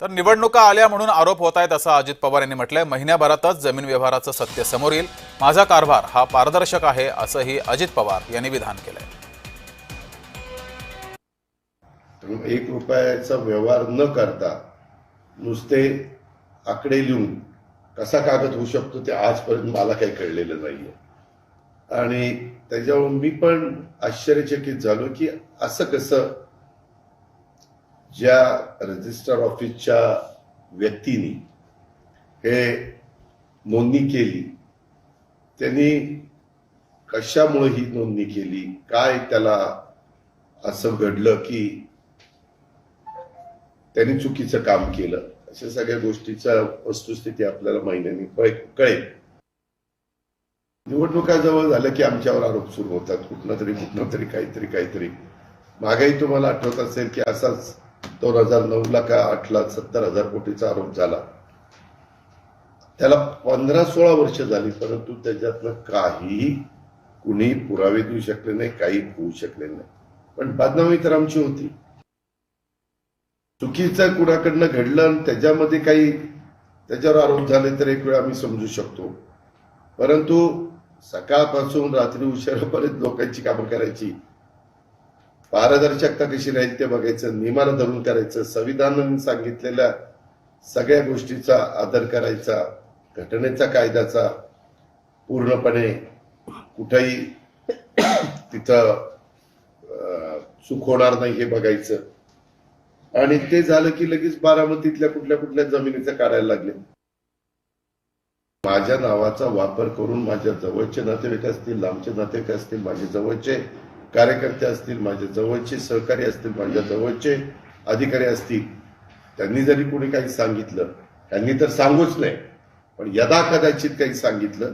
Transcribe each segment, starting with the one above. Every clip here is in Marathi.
तर निवडणुका आल्या म्हणून आरोप होत आहेत असं अजित पवार यांनी म्हटलंय. महिन्याभरातच जमीन व्यवहाराचं सत्य समोर येईल. माझा कारभार हा पारदर्शक आहे असंही अजित पवार यांनी विधान केलंय. एक रुपयाचा व्यवहार न करता नुसते आकडे लिहून कसा कागद होऊ शकतो ते आजपर्यंत मला काही कळलेलं नाहीये. आणि त्याच्यावर मी पण आश्चर्यचकित झालो की असं कसं ज्या रजिस्टर ऑफिसच्या व्यक्तीने हे नोंदणी केली त्यांनी कशामुळे ही नोंदणी केली काय त्याला असं घडलं की त्यांनी चुकीचं काम केलं अशा सगळ्या गोष्टीचा वस्तुस्थिती आपल्याला महिन्याने कळेल निवडणुका जवळ झालं की आमच्यावर आरोप सुरू होतात कुठनं तरी कुठनं तरी काहीतरी काहीतरी. मागेही तुम्हाला आठवत असेल की असाच दोन हजार नऊ ला का आठला सत्तर हजार कोटीचा आरोप झाला. त्याला पंधरा सोळा वर्ष झाली परंतु त्याच्यातनं काहीही कुणी पुरावे देऊ शकले नाही काही होऊ शकले नाही. पण बदनामी तर आमची होती. चुकीचं कुणाकडनं घडलं आणि त्याच्यामध्ये काही त्याच्यावर आरोप झाले तर एक वेळ आम्ही समजू शकतो. परंतु सकाळपासून रात्री उशिरापर्यंत लोकांची कामं करायची. पारदर्शकता कशी राहील ते बघायचं नियमाला धरून करायचं संविधानाने सांगितलेल्या सगळ्या गोष्टीचा आदर करायचा घटनेचा कायद्याचा पूर्णपणे कुठेही तिथं चूक होणार नाही हे बघायचं. आणि ते झालं की लगेच बारामतीतल्या कुठल्या कुठल्या जमिनीचं काढायला लागले. माझ्या नावाचा वापर करून माझ्या जवळचे नातेवाईक असतील लांबचे नातेवाईक असतील माझे जवळचे कार्यकर्ते असतील माझ्या जवळचे सहकारी असतील माझ्या जवळचे अधिकारी असतील त्यांनी जरी कोणी काही सांगितलं त्यांनी तर सांगूच नाही पण यदा कदाचित काही सांगितलं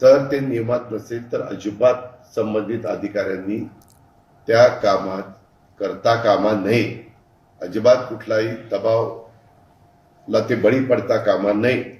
तर ते नियमात नसेल तर अजिबात संबंधित अधिकाऱ्यांनी त्या कामात करता कामा नये. अजिबात कुठलाही दबावला ते बळी पडता कामा नये.